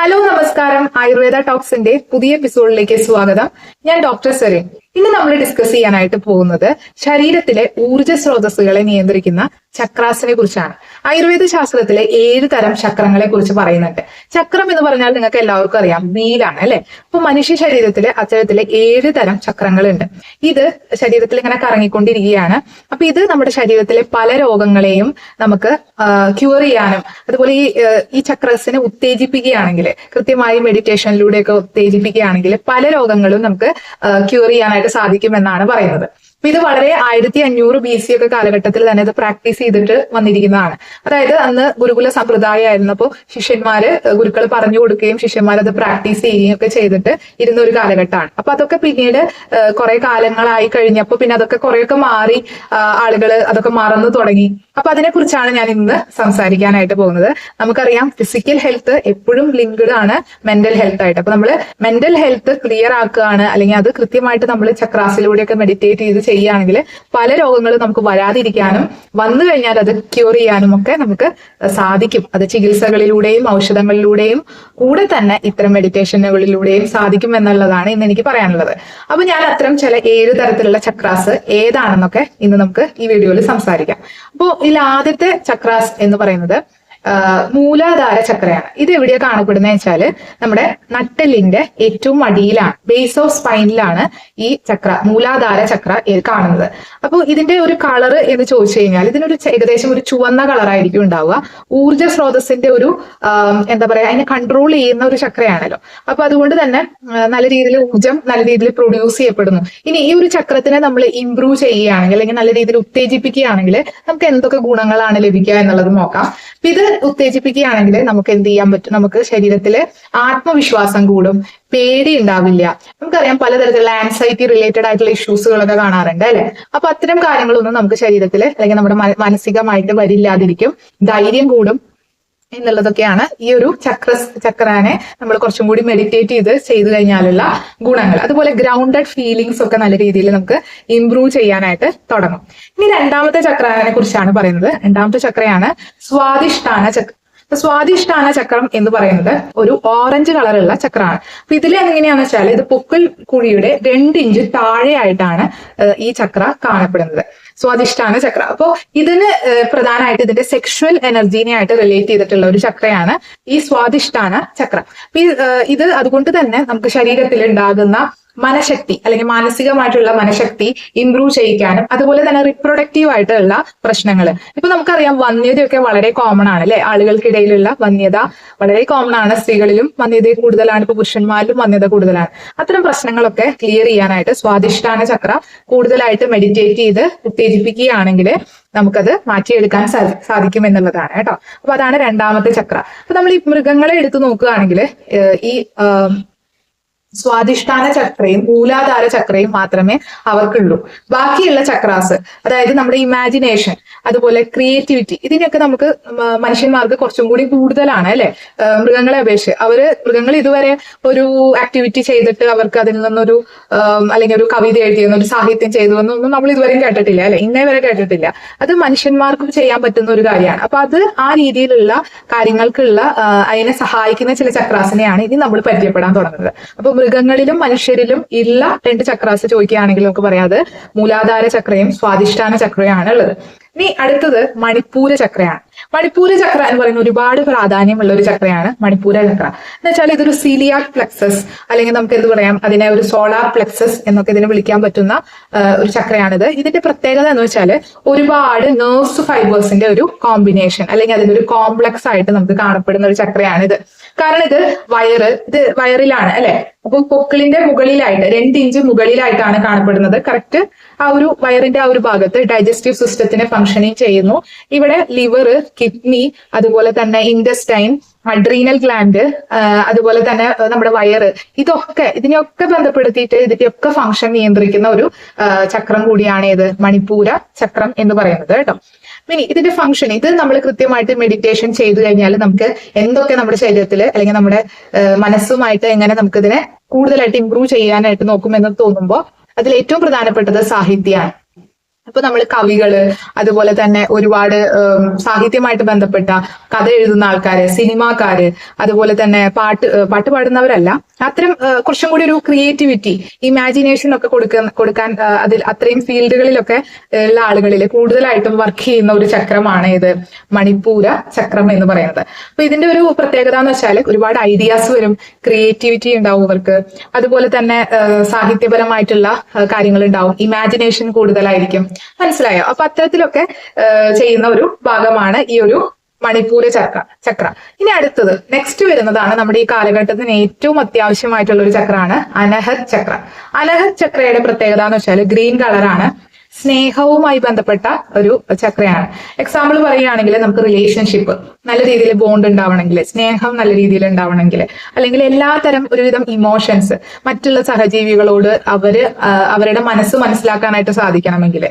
Hello നമസ്കാരം. ആയുർവേദ ടോക്സിന്റെ പുതിയ എപ്പിസോഡിലേക്ക് സ്വാഗതം. ഞാൻ ഡോക്ടർ സെറിൻ. ഇന്ന് നമ്മൾ ഡിസ്കസ് ചെയ്യാനായിട്ട് പോകുന്നത് ശരീരത്തിലെ ഊർജ സ്രോതസ്സുകളെ നിയന്ത്രിക്കുന്ന ചക്രാസിനെ കുറിച്ചാണ്. ആയുർവേദ ശാസ്ത്രത്തിലെ ഏഴ് തരം ചക്രങ്ങളെ കുറിച്ച് പറയുന്നുണ്ട്. ചക്രം എന്ന് പറഞ്ഞാൽ നിങ്ങൾക്ക് എല്ലാവർക്കും അറിയാം വീലാണ് അല്ലെ? അപ്പൊ മനുഷ്യ ശരീരത്തിലെ അത്തരത്തിലെ ഏഴ് തരം ചക്രങ്ങളുണ്ട്. ഇത് ശരീരത്തിൽ ഇങ്ങനെ കറങ്ങിക്കൊണ്ടിരിക്കുകയാണ്. അപ്പൊ ഇത് നമ്മുടെ ശരീരത്തിലെ പല രോഗങ്ങളെയും നമുക്ക് ക്യൂർ ചെയ്യാനും അതുപോലെ ഈ ഈ ചക്രസിനെ ഉത്തേജിപ്പിക്കുകയാണെങ്കിൽ കൃത്യമായി മെഡിറ്റേഷനിലൂടെയൊക്കെ ഉത്തേജിപ്പിക്കുകയാണെങ്കിൽ പല രോഗങ്ങളും നമുക്ക് ക്യൂർ ചെയ്യാനായിട്ട് സാധിക്കുമെന്നാണ് പറയുന്നത്. ഇത് വളരെ ആയിരത്തി അഞ്ഞൂറ് ബി സി ഒക്കെ കാലഘട്ടത്തിൽ തന്നെ ഇത് പ്രാക്ടീസ് ചെയ്തിട്ട് വന്നിരിക്കുന്നതാണ്. അതായത് അന്ന് ഗുരുകുല സമ്പ്രദായമായിരുന്നപ്പോൾ ശിഷ്യന്മാര് ഗുരുക്കൾ പറഞ്ഞു കൊടുക്കുകയും ശിഷ്യന്മാർ അത് പ്രാക്ടീസ് ചെയ്യുകയും ഒക്കെ ചെയ്തിട്ട് ഇരുന്ന ഒരു കാലഘട്ടമാണ്. അപ്പൊ അതൊക്കെ പിന്നീട് കുറെ കാലങ്ങളായി കഴിഞ്ഞപ്പോൾ പിന്നെ അതൊക്കെ കുറെയൊക്കെ മാറി ആളുകൾ അതൊക്കെ മറന്നു തുടങ്ങി. അപ്പൊ അതിനെ കുറിച്ചാണ് ഞാൻ ഇന്ന് സംസാരിക്കാനായിട്ട് പോകുന്നത്. നമുക്കറിയാം ഫിസിക്കൽ ഹെൽത്ത് എപ്പോഴും ലിങ്ക്ഡ് ആണ് മെന്റൽ ഹെൽത്ത് ആയിട്ട്. അപ്പൊ നമ്മൾ മെന്റൽ ഹെൽത്ത് ക്ലിയർ ആക്കുകയാണ് അല്ലെങ്കിൽ അത് കൃത്യമായിട്ട് നമ്മൾ ചക്രാസിലൂടെയൊക്കെ മെഡിറ്റേറ്റ് ചെയ്ത് ചെയ്യുകയാണെങ്കിൽ പല രോഗങ്ങളും നമുക്ക് വരാതിരിക്കാനും വന്നു കഴിഞ്ഞാൽ അത് ക്യൂർ ചെയ്യാനും ഒക്കെ നമുക്ക് സാധിക്കും. അത് ചികിത്സകളിലൂടെയും ഔഷധങ്ങളിലൂടെയും കൂടെ തന്നെ ഇത്തരം മെഡിറ്റേഷനുകളിലൂടെയും സാധിക്കും എന്നുള്ളതാണ് ഇന്ന് എനിക്ക് പറയാനുള്ളത്. അപ്പൊ ഞാൻ അത്തരം ചില ഏഴ് തരത്തിലുള്ള ചക്രാസ് ഏതാണെന്നൊക്കെ ഇന്ന് നമുക്ക് ഈ വീഡിയോയിൽ സംസാരിക്കാം. അപ്പോൾ ഇതിൽ ആദ്യത്തെ ചക്രാസ് എന്ന് പറയുന്നത് മൂലാധാര ചക്രയാണ്. ഇത് എവിടെയാ കാണപ്പെടുന്നത് വെച്ചാൽ നമ്മുടെ നട്ടലിന്റെ ഏറ്റവും അടിയിലാണ് ബേസ് ഓഫ് സ്പൈനിലാണ് ഈ ചക്ര മൂലാധാര ചക്ര കാണുന്നത്. അപ്പോൾ ഇതിന്റെ ഒരു കളർ എന്ന് ചോദിച്ചു കഴിഞ്ഞാൽ ഇതിനൊരു ഏകദേശം ഒരു ചുവന്ന കളറായിരിക്കും ഉണ്ടാവുക. ഊർജ സ്രോതസ്സിന്റെ ഒരു എന്താ പറയാ അതിനെ കൺട്രോൾ ചെയ്യുന്ന ഒരു ചക്രയാണല്ലോ. അപ്പൊ അതുകൊണ്ട് തന്നെ നല്ല രീതിയിൽ ഊർജം നല്ല രീതിയിൽ പ്രൊഡ്യൂസ് ചെയ്യപ്പെടുന്നു. ഇനി ഈ ഒരു ചക്രത്തിനെ നമ്മൾ ഇംപ്രൂവ് ചെയ്യുകയാണെങ്കിൽ അല്ലെങ്കിൽ നല്ല രീതിയിൽ ഉത്തേജിപ്പിക്കുകയാണെങ്കിൽ നമുക്ക് എന്തൊക്കെ ഗുണങ്ങളാണ് ലഭിക്കുക എന്നുള്ളത് നോക്കാം. ഇത് ഉത്തേജിപ്പിക്കുകയാണെങ്കിൽ നമുക്ക് എന്ത് ചെയ്യാൻ പറ്റും? നമുക്ക് ശരീരത്തിൽ ആത്മവിശ്വാസം കൂടും. പേടി ഉണ്ടാവില്ല നമുക്കറിയാം പലതരത്തിലുള്ള ആൻസൈറ്റി റിലേറ്റഡ് ആയിട്ടുള്ള ഇഷ്യൂസുകളൊക്കെ കാണാറുണ്ട് അല്ലെ? അപ്പൊ അത്തരം കാര്യങ്ങളൊന്നും നമുക്ക് ശരീരത്തിൽ അല്ലെങ്കിൽ നമ്മുടെ മന- മാനസികമായിട്ട് വരില്ലാതിരിക്കും. ധൈര്യം കൂടും. എന്നുള്ളതൊക്കെയാണ് ഈ ഒരു ചക്ര ചക്രാനെ നമ്മൾ കുറച്ചും കൂടി മെഡിറ്റേറ്റ് ചെയ്ത് ചെയ്തു കഴിഞ്ഞാലുള്ള ഗുണങ്ങൾ. അതുപോലെ ഗ്രൗണ്ടഡ് ഫീലിങ്സ് ഒക്കെ നല്ല രീതിയിൽ നമുക്ക് ഇംപ്രൂവ് ചെയ്യാനായിട്ട് തുടങ്ങും. ഇനി രണ്ടാമത്തെ ചക്രാനെ കുറിച്ചാണ് പറയുന്നത്. രണ്ടാമത്തെ ചക്രയാണ് സ്വാദിഷ്ഠാന ചക്ര. അപ്പൊ സ്വാദിഷ്ടാന ചക്രം എന്ന് പറയുന്നത് ഒരു ഓറഞ്ച് കളറുള്ള ചക്രമാണ്. അപ്പൊ ഇതിൽ എങ്ങനെയാണെന്ന് വെച്ചാൽ ഇത് പൊക്കിൾ കുഴിയുടെ രണ്ട് ഇഞ്ച് താഴെയായിട്ടാണ് ഈ ചക്ര കാണപ്പെടുന്നത്. സ്വാദിഷ്ടാന ചക്ര. അപ്പോ ഇതിന് പ്രധാനമായിട്ട് ഇതിന്റെ സെക്ഷുവൽ എനർജീനെ ആയിട്ട് റിലേറ്റ് ചെയ്തിട്ടുള്ള ഒരു ചക്രയാണ് ഈ സ്വാദിഷ്ടാന ചക്ര. ഈ, ഇത് അതുകൊണ്ട് തന്നെ നമുക്ക് ശരീരത്തിൽ ഉണ്ടാകുന്ന മനഃശക്തി അല്ലെങ്കിൽ മാനസികമായിട്ടുള്ള മനഃശക്തി ഇംപ്രൂവ് ചെയ്യിക്കാനും അതുപോലെ തന്നെ റിപ്രൊഡക്റ്റീവ് ആയിട്ടുള്ള പ്രശ്നങ്ങൾ ഇപ്പൊ നമുക്കറിയാം വന്യതയൊക്കെ വളരെ കോമൺ ആണ് അല്ലെ? ആളുകൾക്കിടയിലുള്ള വന്യത വളരെ കോമൺ ആണ്. സ്ത്രീകളിലും വന്യത കൂടുതലാണ് ഇപ്പൊ പുരുഷന്മാരിലും വന്യത കൂടുതലാണ്. അത്തരം പ്രശ്നങ്ങളൊക്കെ ക്ലിയർ ചെയ്യാനായിട്ട് സ്വാധിഷ്ഠാന ചക്ര കൂടുതലായിട്ട് മെഡിറ്റേറ്റ് ചെയ്ത് ഉത്തേജിപ്പിക്കുകയാണെങ്കിൽ നമുക്കത് മാറ്റിയെടുക്കാൻ സാധി- സാധിക്കും എന്നുള്ളതാണ് കേട്ടോ. അപ്പൊ അതാണ് രണ്ടാമത്തെ ചക്ര. അപ്പൊ നമ്മൾ ഈ മൃഗങ്ങളെ എടുത്തു നോക്കുകയാണെങ്കിൽ ഈ ആം, സ്വാദിഷ്ഠാന ചക്രയും മൂലാധാര ചക്രയും മാത്രമേ അവർക്കുള്ളൂ. ബാക്കിയുള്ള ചക്രാസ് അതായത് നമ്മുടെ ഇമാജിനേഷൻ അതുപോലെ ക്രിയേറ്റിവിറ്റി ഇതിനൊക്കെ നമുക്ക് മനുഷ്യന്മാർക്ക് കുറച്ചും കൂടി കൂടുതലാണ് അല്ലെ? മൃഗങ്ങളെ അപേക്ഷിച്ച്. അവർ മൃഗങ്ങൾ ഇതുവരെ ഒരു ആക്ടിവിറ്റി ചെയ്തിട്ട് അവർക്ക് അതിൽ നിന്നൊരു അല്ലെങ്കിൽ ഒരു കവിത എഴുതിയെന്ന് ഒരു സാഹിത്യം ചെയ്തു എന്നൊന്നും നമ്മൾ ഇതുവരെ കേട്ടിട്ടില്ല അല്ലെ? ഇന്നേ വരെ കേട്ടിട്ടില്ല. അത് മനുഷ്യന്മാർക്കും ചെയ്യാൻ പറ്റുന്ന ഒരു കാര്യമാണ്. അപ്പൊ അത് ആ രീതിയിലുള്ള കാര്യങ്ങൾക്കുള്ള അതിനെ സഹായിക്കുന്ന ചില ചക്രാസിനെയാണ് ഇനി നമ്മൾ പരിചയപ്പെടാൻ തുടങ്ങുന്നത്. അപ്പൊ മൃഗങ്ങളിലും മനുഷ്യരിലും ഇല്ല രണ്ട് ചക്രാസ് ചോദിക്കുകയാണെങ്കിൽ നമുക്ക് പറയാം അത് മൂലാധാര ചക്രയും സ്വാധിഷ്ഠാന ചക്രയാണ് ഉള്ളത്. ഇനി അടുത്തത് മണിപ്പൂര ചക്രയാണ്. മണിപ്പൂര ചക്ര എന്ന് പറയുന്ന ഒരുപാട് പ്രാധാന്യമുള്ള ഒരു ചക്രയാണ് മണിപ്പൂര ചക്ര. എന്ന് വെച്ചാൽ ഇതൊരു സീലിയാക് പ്ലക്സസ് അല്ലെങ്കിൽ നമുക്ക് എന്ത് പറയാം അതിനെ ഒരു സോളാർ പ്ലക്സസ് എന്നൊക്കെ ഇതിനെ വിളിക്കാൻ പറ്റുന്ന ഒരു ചക്രയാണിത്. ഇതിന്റെ പ്രത്യേകത എന്ന് വെച്ചാൽ ഒരുപാട് നേഴ്സ് ഫൈബേഴ്സിന്റെ ഒരു കോമ്പിനേഷൻ അല്ലെങ്കിൽ അതിന്റെ ഒരു കോംപ്ലക്സ് ആയിട്ട് നമുക്ക് കാണപ്പെടുന്ന ഒരു ചക്രയാണിത്. കാരണം ഇത് വയറ് ഇത് വയറിലാണ് അല്ലെ? അപ്പൊ പൊക്കിളിന്റെ മുകളിലായിട്ട് രണ്ട് ഇഞ്ച് മുകളിലായിട്ടാണ് കാണപ്പെടുന്നത്. കറക്റ്റ് ആ ഒരു വയറിന്റെ ആ ഒരു ഭാഗത്ത് ഡൈജസ്റ്റീവ് സിസ്റ്റത്തിനെ ഫംഗ്ഷനിങ് ചെയ്യുന്നു. ഇവിടെ ലിവർ കിഡ്നി അതുപോലെ തന്നെ ഇൻഡസ്റ്റൈൻ അഡ്രീനൽ ഗ്ലാൻഡ് അതുപോലെ തന്നെ നമ്മുടെ വയറ് ഇതൊക്കെ ഇതിനെയൊക്കെ ബന്ധപ്പെടുത്തിയിട്ട് ഇതിന്റെയൊക്കെ ഫംഗ്ഷൻ നിയന്ത്രിക്കുന്ന ഒരു ചക്രം കൂടിയാണ് ഇത്. മണിപ്പൂര ചക്രം എന്ന് പറയുന്നത് കേട്ടോ. ഇനി ഇതിന്റെ ഫംഗ്ഷൻ ഇത് നമ്മൾ കൃത്യമായിട്ട് മെഡിറ്റേഷൻ ചെയ്തു കഴിഞ്ഞാൽ നമുക്ക് എന്തൊക്കെ നമ്മുടെ ശരീരത്തിൽ അല്ലെങ്കിൽ നമ്മുടെ മനസ്സുമായിട്ട് എങ്ങനെ നമുക്ക് ഇതിനെ കൂടുതലായിട്ട് ഇമ്പ്രൂവ് ചെയ്യാനായിട്ട് നോക്കുമെന്ന് തോന്നുമ്പോൾ അതിൽ ഏറ്റവും പ്രധാനപ്പെട്ടത് സാഹിത്യമാണ് അപ്പൊ നമ്മൾ കവികൾ അതുപോലെ തന്നെ ഒരുപാട് സാഹിത്യമായിട്ട് ബന്ധപ്പെട്ട കഥ എഴുതുന്ന ആൾക്കാര് സിനിമാക്കാര് അതുപോലെ തന്നെ പാട്ട് പാട്ട് പാടുന്നവരല്ല അത്തരം കുറച്ചും കൂടി ഒരു ക്രിയേറ്റിവിറ്റി ഇമാജിനേഷൻ ഒക്കെ കൊടുക്കുന്ന കൊടുക്കാൻ അതിൽ അത്രയും ഫീൽഡുകളിലൊക്കെ ഉള്ള ആളുകളിൽ കൂടുതലായിട്ടും വർക്ക് ചെയ്യുന്ന ഒരു ചക്രമാണ് ഇത്. മണിപ്പൂര ചക്രം എന്ന് പറയുന്നത്. അപ്പൊ ഇതിന്റെ ഒരു പ്രത്യേകത എന്ന് വെച്ചാൽ ഒരുപാട് ഐഡിയാസ് വരും ക്രിയേറ്റിവിറ്റി ഉണ്ടാവും ഇവർക്ക്. അതുപോലെ തന്നെ സാഹിത്യപരമായിട്ടുള്ള കാര്യങ്ങൾ ഉണ്ടാവും ഇമാജിനേഷൻ കൂടുതലായിരിക്കും. മനസ്സിലായോ? അപ്പൊ അത്തരത്തിലൊക്കെ ചെയ്യുന്ന ഒരു ഭാഗമാണ് ഈ ഒരു മണിപ്പൂര് ചക്ര ചക്ര. ഇനി അടുത്തത് നെക്സ്റ്റ് വരുന്നതാണ് നമ്മുടെ ഈ കാലഘട്ടത്തിന് ഏറ്റവും അത്യാവശ്യമായിട്ടുള്ള ഒരു ചക്രമാണ് അനഹത് ചക്ര. അനഹത് ചക്രയുടെ പ്രത്യേകത എന്ന് വെച്ചാൽ ഗ്രീൻ കളറാണ് സ്നേഹവുമായി ബന്ധപ്പെട്ട ഒരു ചക്രയാണ്. എക്സാമ്പിൾ പറയുകയാണെങ്കിൽ നമുക്ക് റിലേഷൻഷിപ്പ് നല്ല രീതിയിൽ ബോണ്ട് ഉണ്ടാവണമെങ്കിൽ സ്നേഹം നല്ല രീതിയിൽ ഉണ്ടാവണമെങ്കിൽ അല്ലെങ്കിൽ എല്ലാത്തരം ഒരുവിധം ഇമോഷൻസ് മറ്റുള്ള സഹജീവികളോട് അവർ അവരുടെ മനസ്സ് മനസ്സിലാക്കാനായിട്ട് സാധിക്കണമെങ്കിൽ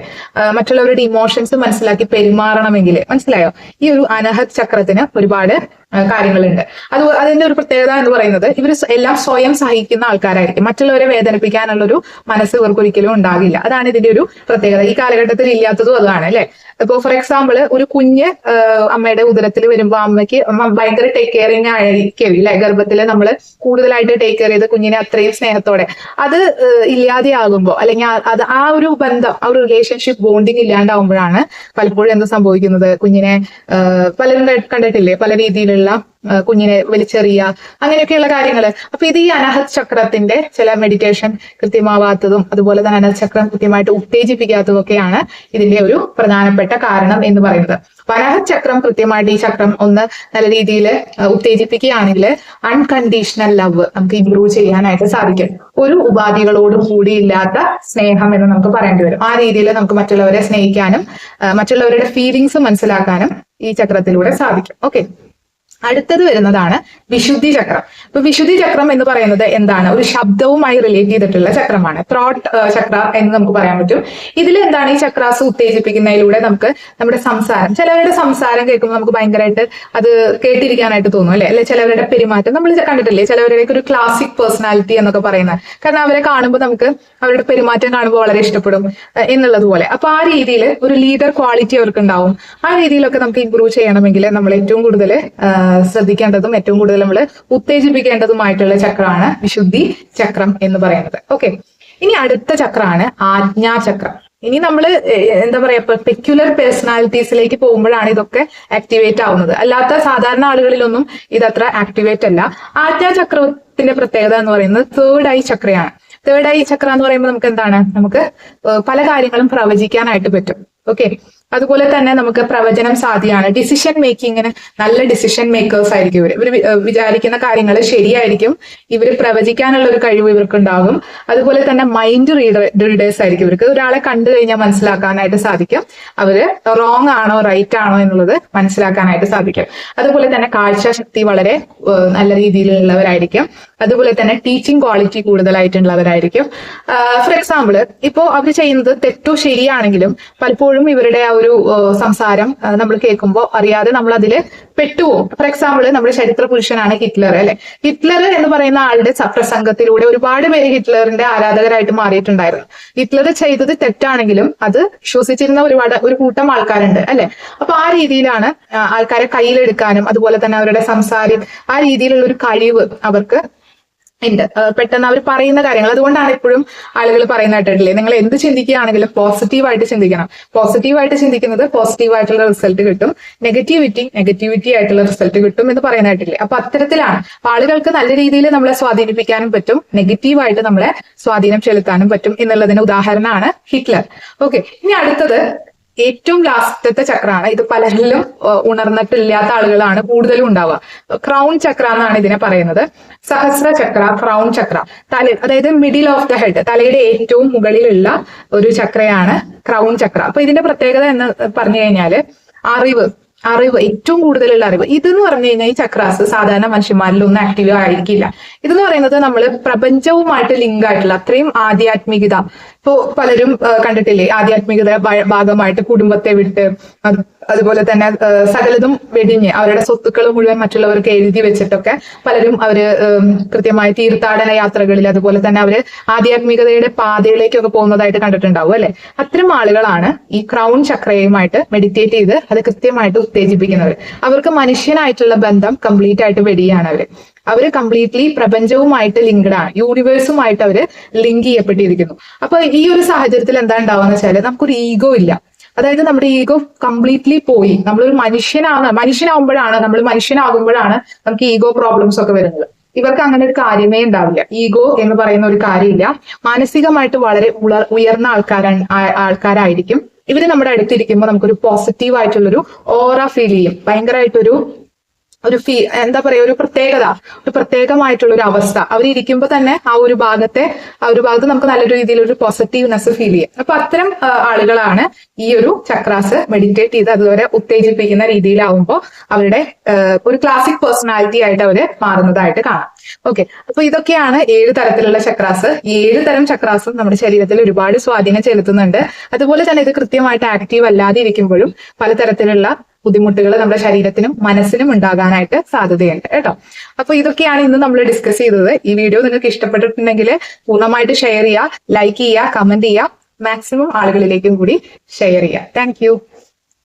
മറ്റുള്ളവരുടെ ഇമോഷൻസ് മനസ്സിലാക്കി പെരുമാറണമെങ്കിൽ മനസ്സിലായോ? ഈ ഒരു അനഹത് ചക്രത്തിന് ഒരുപാട് കാര്യങ്ങളുണ്ട്. അത് അതിന്റെ ഒരു പ്രത്യേകത എന്ന് പറയുന്നത് ഇവർ എല്ലാം സ്വയം സഹിക്കുന്ന ആൾക്കാരായിരിക്കും. മറ്റുള്ളവരെ വേദനിപ്പിക്കാനുള്ള ഒരു മനസ്സ് ഇവർക്ക് ഒരിക്കലും ഉണ്ടാകില്ല. അതാണ് ഇതിന്റെ ഒരു പ്രത്യേകത. ഈ കാലഘട്ടത്തിൽ ഇല്ലാത്തതും അതാണ് അല്ലെ? ഇപ്പൊ ഫോർ എക്സാമ്പിൾ ഒരു കുഞ്ഞ് അമ്മയുടെ ഉദരത്തിൽ വരുമ്പോൾ അമ്മയ്ക്ക് അമ്മ ഭയങ്കര ടേക്ക് കെയറിങ് ആയിരിക്കും അല്ലെ? ഗർഭത്തിൽ നമ്മൾ കൂടുതലായിട്ട് ടേക്ക് കെയർ ചെയ്ത് കുഞ്ഞിനെ അത്രയും സ്നേഹത്തോടെ. അത് ഇല്ലാതെയാകുമ്പോൾ അല്ലെങ്കിൽ അത് ആ ഒരു ബന്ധം ആ ഒരു റിലേഷൻഷിപ്പ് ബോണ്ടിങ് ഇല്ലാണ്ടാവുമ്പോഴാണ് പലപ്പോഴും എന്ത് സംഭവിക്കുന്നത്? കുഞ്ഞിനെ പലരും കണ്ടിട്ടില്ലേ? പല രീതിയിലുള്ള കുഞ്ഞിനെ വലിച്ചെറിയുക അങ്ങനെയൊക്കെയുള്ള കാര്യങ്ങൾ അപ്പൊ ഇത് ഈ അനഹത് ചക്രത്തിന്റെ ചില മെഡിറ്റേഷൻ കൃത്യമാവാത്തതും അതുപോലെ തന്നെ അനഹത് ചക്രം കൃത്യമായിട്ട് ഉത്തേജിപ്പിക്കാത്തതും ഒക്കെയാണ് ഇതിന്റെ ഒരു പ്രധാനപ്പെട്ട കാരണം എന്ന് പറയുന്നത്. അനഹത് ചക്രം കൃത്യമായിട്ട് ഈ ചക്രം ഒന്ന് നല്ല രീതിയിൽ ഉത്തേജിപ്പിക്കുകയാണെങ്കിൽ അൺകണ്ടീഷണൽ ലവ് നമുക്ക് ഇംപ്രൂവ് ചെയ്യാനായിട്ട് സാധിക്കും. ഒരു ഉപാധികളോടും കൂടിയില്ലാത്ത സ്നേഹം എന്ന് നമുക്ക് പറയേണ്ടി വരും. ആ രീതിയിൽ നമുക്ക് മറ്റുള്ളവരെ സ്നേഹിക്കാനും മറ്റുള്ളവരുടെ ഫീലിങ്സ് മനസ്സിലാക്കാനും ഈ ചക്രത്തിലൂടെ സാധിക്കും. ഓക്കെ അടുത്തത് വരുന്നതാണ് വിശുദ്ധി ചക്രം. ഇപ്പൊ വിശുദ്ധി ചക്രം എന്ന് പറയുന്നത് എന്താണ്? ഒരു ശബ്ദവുമായി റിലേറ്റ് ചെയ്തിട്ടുള്ള ചക്രമാണ്. ത്രോട്ട് ചക്ര എന്ന് നമുക്ക് പറയാൻ പറ്റും. ഇതിൽ എന്താണ് ഈ ചക്രാസ് ഉത്തേജിപ്പിക്കുന്നതിലൂടെ നമുക്ക് നമ്മുടെ സംസാരം ചിലവരുടെ സംസാരം കേൾക്കുമ്പോൾ നമുക്ക് ഭയങ്കരമായിട്ട് അത് കേട്ടിരിക്കാനായിട്ട് തോന്നും അല്ലെ? അല്ലെ ചിലവരുടെ പെരുമാറ്റം നമ്മൾ കണ്ടിട്ടില്ലേ? ചിലവരുടെ ഒരു ക്ലാസിക് പേഴ്സണാലിറ്റി എന്നൊക്കെ പറയുന്നത് കാരണം അവരെ കാണുമ്പോൾ നമുക്ക് അവരുടെ പെരുമാറ്റം കാണുമ്പോൾ വളരെ ഇഷ്ടപ്പെടും എന്നുള്ളതുപോലെ എന്നുള്ളത് പോലെ. അപ്പൊ ആ രീതിയിൽ ഒരു ലീഡർ ക്വാളിറ്റി അവർക്ക് ഉണ്ടാവും. ആ രീതിയിലൊക്കെ നമുക്ക് ഇമ്പ്രൂവ് ചെയ്യണമെങ്കിൽ നമ്മൾ ഏറ്റവും കൂടുതൽ ശ്രദ്ധിക്കേണ്ടതും ഏറ്റവും കൂടുതൽ നമ്മൾ ഉത്തേജിപ്പിക്കേണ്ടതുമായിട്ടുള്ള ചക്രമാണ് വിശുദ്ധി ചക്രം എന്ന് പറയുന്നത്. ഓക്കെ ഇനി അടുത്ത ചക്രമാണ് ആജ്ഞാചക്രം ഇനി നമ്മൾ എന്താ പറയാ പെർട്ടിക്കുലർ പേഴ്സണാലിറ്റീസിലേക്ക് പോകുമ്പോഴാണ് ഇതൊക്കെ ആക്ടിവേറ്റ് ആവുന്നത്. അല്ലാത്ത സാധാരണ ആളുകളിലൊന്നും ഇതത്ര ആക്ടിവേറ്റ് അല്ല. ആജ്ഞാചക്രത്തിന്റെ പ്രത്യേകത എന്ന് പറയുന്നത് തേർഡ് ഐ ചക്രയാണ്. തേർഡ് ഐ ചക്ര എന്ന് പറയുമ്പോൾ നമുക്ക് എന്താണ്? നമുക്ക് പല കാര്യങ്ങളും പ്രവചിക്കാനായിട്ട് പറ്റും. ഓക്കെ അതുപോലെ തന്നെ നമുക്ക് പ്രവചനം സാധ്യമാണ് ഡിസിഷൻ മേക്കിങ്ങിന് നല്ല ഡിസിഷൻ മേക്കേഴ്സ് ആയിരിക്കും ഇവർ ഇവർ വിചാരിക്കുന്ന കാര്യങ്ങൾ ശരിയായിരിക്കും. ഇവർ പ്രവചിക്കാനുള്ള ഒരു കഴിവ് ഇവർക്ക് ഉണ്ടാകും അതുപോലെ തന്നെ മൈൻഡ് റീഡർ റീഡേഴ്സ് ആയിരിക്കും ഇവർക്ക്. ഒരാളെ കണ്ടു കഴിഞ്ഞാൽ മനസ്സിലാക്കാനായിട്ട് സാധിക്കും. അവർ റോങ് ആണോ റൈറ്റ് ആണോ എന്നുള്ളത് മനസ്സിലാക്കാനായിട്ട് സാധിക്കും. അതുപോലെ തന്നെ കാഴ്ചശക്തി വളരെ നല്ല രീതിയിലുള്ളവരായിരിക്കും. അതുപോലെ തന്നെ ടീച്ചിങ് ക്വാളിറ്റി കൂടുതലായിട്ടുള്ളവരായിരിക്കും. ഫോർ എക്സാമ്പിൾ ഇപ്പോൾ അവർ ചെയ്യുന്നത് തെറ്റോ ശരിയാണെങ്കിലും പലപ്പോഴും ഇവരുടെ ആ ഒരു സംസാരം നമ്മൾ കേൾക്കുമ്പോൾ അറിയാതെ നമ്മൾ അതിൽ പെട്ടുപോകും. ഫോർ എക്സാമ്പിൾ നമ്മുടെ ചരിത്ര പുരുഷനാണ് ഹിറ്റ്ലർ അല്ലെ? ഹിറ്റ്ലർ എന്ന് പറയുന്ന ആളുടെ പ്രസംഗത്തിലൂടെ ഒരുപാട് പേര് ഹിറ്റ്ലറിന്റെ ആരാധകരായിട്ട് മാറിയിട്ടുണ്ടായിരുന്നു. ഹിറ്റ്ലർ ചെയ്തത് തെറ്റാണെങ്കിലും അത് വിശ്വസിച്ചിരുന്ന ഒരുപാട് ഒരു കൂട്ടം ആൾക്കാരുണ്ട് അല്ലെ? അപ്പൊ ആ രീതിയിലാണ് ആൾക്കാരെ കയ്യിലെടുക്കാനും അതുപോലെ തന്നെ അവരുടെ സംസാരം ആ രീതിയിലുള്ള ഒരു കഴിവ് അവർക്ക് ഉണ്ട്. പെട്ടെന്ന് അവർ പറയുന്ന കാര്യങ്ങൾ. അതുകൊണ്ടാണ് എപ്പോഴും ആളുകൾ പറയുന്ന കേട്ടിട്ടില്ലേ? നിങ്ങൾ എന്ത് ചിന്തിക്കുകയാണെങ്കിലും പോസിറ്റീവായിട്ട് ചിന്തിക്കണം. പോസിറ്റീവായിട്ട് ചിന്തിക്കുന്നത് പോസിറ്റീവായിട്ടുള്ള റിസൾട്ട് കിട്ടും. നെഗറ്റിവിറ്റി നെഗറ്റിവിറ്റി ആയിട്ടുള്ള റിസൾട്ട് കിട്ടും എന്ന് പറയുന്ന അപ്പൊ അത്തരത്തിലാണ്. ആളുകൾക്ക് നല്ല രീതിയിൽ നമ്മളെ സ്വാധീനിപ്പിക്കാനും പറ്റും. നെഗറ്റീവായിട്ട് നമ്മളെ സ്വാധീനം ചെലുത്താനും പറ്റും എന്നുള്ളതിന് ഉദാഹരണമാണ് ഹിറ്റ്ലർ. ഓക്കെ ഇനി അടുത്തത് ഏറ്റവും ലാസ്റ്റത്തെ ചക്രമാണ്. ഇത് പലരിലും ഉണർന്നിട്ടില്ലാത്ത ആളുകളാണ് കൂടുതലും ഉണ്ടാവുക. ക്രൗൺ ചക്ര എന്നാണ് ഇതിനെ പറയുന്നത്. സഹസ്ര ചക്ര ക്രൗൺ ചക്ര. തല അതായത് മിഡിൽ ഓഫ് ദ ഹെഡ് തലയുടെ ഏറ്റവും മുകളിലുള്ള ഒരു ചക്രയാണ് ക്രൗൺ ചക്ര. അപ്പൊ ഇതിന്റെ പ്രത്യേകത എന്ന് പറഞ്ഞു കഴിഞ്ഞാൽ അറിവ്. അറിവ് ഏറ്റവും കൂടുതലുള്ള അറിവ്. ഇതെന്ന് പറഞ്ഞു കഴിഞ്ഞാൽ ഈ ചക്രാസ് സാധാരണ മനുഷ്യന്മാരിലൊന്നും ആക്റ്റീവ് ആയിരിക്കില്ല. ഇതെന്ന് പറയുന്നത് നമ്മൾ പ്രപഞ്ചവുമായിട്ട് ലിങ്ക് ആയിട്ടുള്ള അത്രയും ആധ്യാത്മികത. ഇപ്പോ പലരും കണ്ടിട്ടില്ലേ? ആധ്യാത്മികത ഭാഗമായിട്ട് കുടുംബത്തെ വിട്ട് അതുപോലെ തന്നെ സകലതും വെടിഞ്ഞ് അവരുടെ സ്വത്തുക്കൾ മുഴുവൻ മറ്റുള്ളവർക്ക് എഴുതി വെച്ചിട്ടൊക്കെ പലരും അവർ കൃത്യമായ കൃത്യമായി തീർത്ഥാടന യാത്രകളിൽ അതുപോലെ തന്നെ അവർ ആധ്യാത്മികതയുടെ പാതയിലേക്കൊക്കെ പോകുന്നതായിട്ട് കണ്ടിട്ടുണ്ടാവും അല്ലെ? അത്തരം ആളുകളാണ് ഈ ക്രൗൺ ചക്രയുമായിട്ട് മെഡിറ്റേറ്റ് ചെയ്ത് അത് കൃത്യമായിട്ട് ഉത്തേജിപ്പിക്കുന്നവർ അവർക്ക് മനുഷ്യനായിട്ടുള്ള ബന്ധം കംപ്ലീറ്റ് ആയിട്ട് വെടിയാണ് അവർ. അവർ കംപ്ലീറ്റ്ലി പ്രപഞ്ചവുമായിട്ട് ലിങ്ക്ഡ് ആണ്. യൂണിവേഴ്സുമായിട്ട് അവർ ലിങ്ക് ചെയ്യപ്പെട്ടിരിക്കുന്നു. അപ്പൊ ഈ ഒരു സാഹചര്യത്തിൽ എന്താ ഉണ്ടാവുക എന്ന് വെച്ചാൽ നമുക്കൊരു ഈഗോ ഇല്ല. അതായത് നമ്മുടെ ഈഗോ കംപ്ലീറ്റ്ലി പോയി. നമ്മളൊരു മനുഷ്യനാണ്. മനുഷ്യനാവുമ്പോഴാണ് നമ്മൾ മനുഷ്യനാകുമ്പോഴാണ് നമുക്ക് ഈഗോ പ്രോബ്ലംസ് ഒക്കെ വരുന്നത്. ഇവർക്ക് അങ്ങനെ ഒരു കാര്യമേ ഉണ്ടാവില്ല. ഈഗോ എന്ന് പറയുന്ന ഒരു കാര്യമില്ല. മാനസികമായിട്ട് വളരെ ഉള- ഉയർന്ന ആൾക്കാരാണ് ആൾക്കാരായിരിക്കും. ഇവർ നമ്മുടെ അടുത്തിരിക്കുമ്പോൾ നമുക്കൊരു പോസിറ്റീവ് ആയിട്ടുള്ളൊരു ഓറ ഫീൽ ചെയ്യും. ഭയങ്കരമായിട്ടൊരു ഒരു ഫീ എന്താ പറയാ ഒരു പ്രത്യേകത ഒരു പ്രത്യേകമായിട്ടുള്ള ഒരു അവസ്ഥ. അവരിയ്ക്കുമ്പോൾ തന്നെ ആ ഒരു ഭാഗത്തെ ആ ഒരു ഭാഗത്ത് നമുക്ക് നല്ലൊരു രീതിയിൽ ഒരു പോസിറ്റീവ്നെസ് ഫീൽ ചെയ്യാം. അപ്പൊ അത്തരം ആളുകളാണ് ഈ ഒരു ചക്രാസ് മെഡിറ്റേറ്റ് ചെയ്ത് അതുവരെ ഉത്തേജിപ്പിക്കുന്ന രീതിയിലാവുമ്പോൾ അവരുടെ ഒരു ക്ലാസിക് പേഴ്സണാലിറ്റി ആയിട്ട് അവർ മാറുന്നതായിട്ട് കാണാം. ഓക്കെ അപ്പൊ ഇതൊക്കെയാണ് ഏഴ് തരത്തിലുള്ള ചക്രാസ്. ഏഴ് തരം ചക്രാസും നമ്മുടെ ശരീരത്തിൽ ഒരുപാട് സ്വാധീനം ചെലുത്തുന്നുണ്ട്. അതുപോലെ തന്നെ ഇത് കൃത്യമായിട്ട് ആക്റ്റീവ് അല്ലാതെ ഇരിക്കുമ്പോഴും പലതരത്തിലുള്ള ബുദ്ധിമുട്ടുകൾ നമ്മുടെ ശരീരത്തിനും മനസ്സിനും ഉണ്ടാകാനായിട്ട് സാധ്യതയുണ്ട്. കേട്ടോ. അപ്പൊ ഇതൊക്കെയാണ് ഇന്ന് നമ്മൾ ഡിസ്കസ് ചെയ്തത്. ഈ വീഡിയോ നിങ്ങൾക്ക് ഇഷ്ടപ്പെട്ടിട്ടുണ്ടെങ്കിൽ പൂർണമായിട്ട് ഷെയർ ചെയ്യുക ലൈക്ക് ചെയ്യുക കമന്റ് ചെയ്യുക. മാക്സിമം ആളുകളിലേക്കും കൂടി ഷെയർ ചെയ്യുക. താങ്ക്